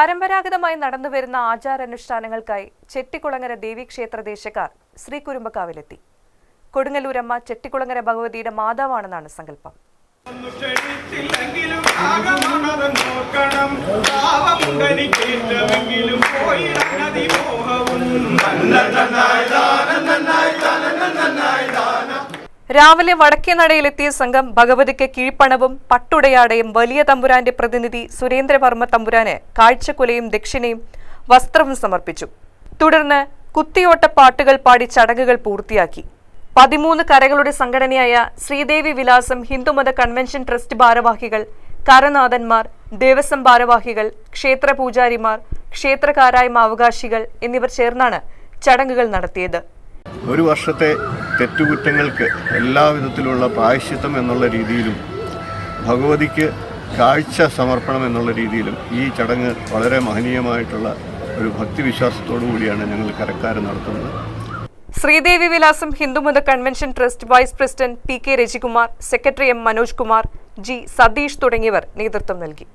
പരമ്പരാഗതമായി നടന്നുവരുന്ന ആചാരാനുഷ്ഠാനങ്ങൾക്കായി ചെട്ടിക്കുളങ്ങര ദേവീക്ഷേത്ര ദേശക്കാർ ശ്രീകുരുമ്പക്കാവിലെത്തി. കൊടുങ്ങല്ലൂരമ്മ ചെട്ടിക്കുളങ്ങര ഭഗവതിയുടെ മാതാവാണെന്നാണ് സങ്കല്പം. രാവിലെ വടക്കേ നടയിലെത്തിയ സംഘം ഭഗവതിക്ക് കീഴ്പ്പണവും പട്ടുടയാടയും വലിയ തമ്പുരാന്റെ പ്രതിനിധി സുരേന്ദ്രവർമ്മ തമ്പുരാന് കാഴ്ചക്കുലയും ദക്ഷിണയും വസ്ത്രവും സമർപ്പിച്ചു. തുടർന്ന് കുത്തിയോട്ട പാട്ടുകൾ പാടി ചടങ്ങുകൾ പൂർത്തിയാക്കി. പതിമൂന്ന് കരകളുടെ സംഘടനയായ ശ്രീദേവി വിലാസം ഹിന്ദുമത കൺവെൻഷൻ ട്രസ്റ്റ് ഭാരവാഹികൾ കരനാഥന്മാർ ദേവസ്വം ഭാരവാഹികൾ ക്ഷേത്ര പൂജാരിമാർ ക്ഷേത്രകാരായ്മ അവകാശികൾ എന്നിവർ ചേർന്നാണ് ചടങ്ങുകൾ നടത്തിയത്. ഒരു വർഷത്തെ തെറ്റുകുറ്റങ്ങൾക്ക് എല്ലാവിധത്തിലുള്ള പ്രായശ്ചിത്തം എന്നുള്ള രീതിയിലും ഭഗവതിക്ക് കാഴ്ച സമർപ്പണം എന്നുള്ള രീതിയിലും ഈ ചടങ്ങ് വളരെ മഹനീയമായിട്ടുള്ള ഒരു ഭക്തിവിശ്വാസത്തോടു കൂടിയാണ് ഞങ്ങൾ കരക്കാർ നടത്തുന്നത്. ശ്രീദേവി വിലാസം ഹിന്ദുമത convention trust vice president P K Rajikumar secretary M Manoj Kumar G Satheesh തുടങ്ങിയവർ നേതൃത്വം നൽകി.